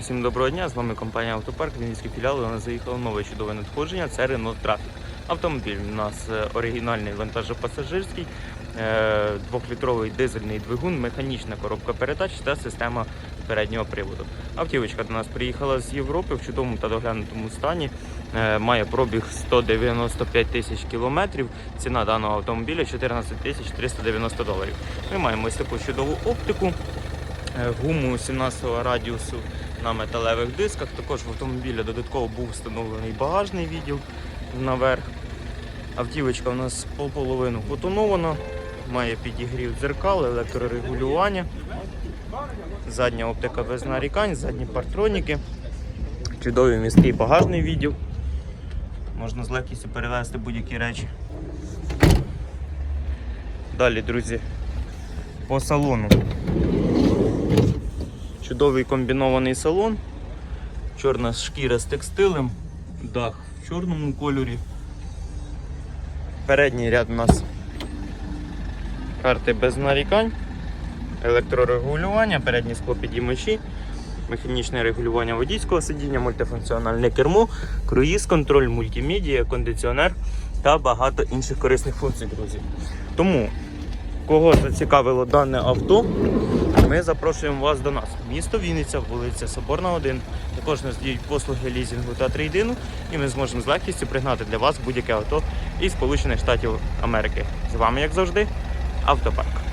Всім доброго дня, з вами компанія Автопарк, Вінницький філіал. У нас заїхало нове чудове надходження. Це Renault Traffic. Автомобіль у нас е, оригінальний вантажопасажирський, е, двохлітровий дизельний двигун, механічна коробка передач та система переднього приводу. Автівочка до нас приїхала з Європи в чудовому та доглянутому стані. Е, Має пробіг 195 тисяч кілометрів. Ціна даного автомобіля 14 тисяч 390 доларів. Ми маємо ось таку чудову оптику. Гуму 17 радіусу на металевих дисках. Також в автомобілі додатково був встановлений багажний відділ наверх. Автівочка у нас половину потонована, має підігрів дзеркал, електрорегулювання, задня оптика без нарікань, задні партроніки, чудовий міський багажний відділ. Можна з легкістю перевезти будь-які речі. Далі, друзі, по салону. Чудовий комбінований салон, чорна шкіра з текстилем, дах в чорному кольорі. Передній ряд у нас карти без нарікань, електрорегулювання, передні склопідіймачі, механічне регулювання водійського сидіння, мультифункціональне кермо, круїз, контроль, мультимедіа, кондиціонер та багато інших корисних функцій, друзі. Тому, кого зацікавило дане авто, ми запрошуємо вас до нас. Місто Вінниця, вулиця Соборна, 1. Також нас діють послуги лізінгу та трейдину, і ми зможемо з легкістю пригнати для вас будь-яке авто із Сполучених Штатів Америки. З вами, як завжди, Автопарк.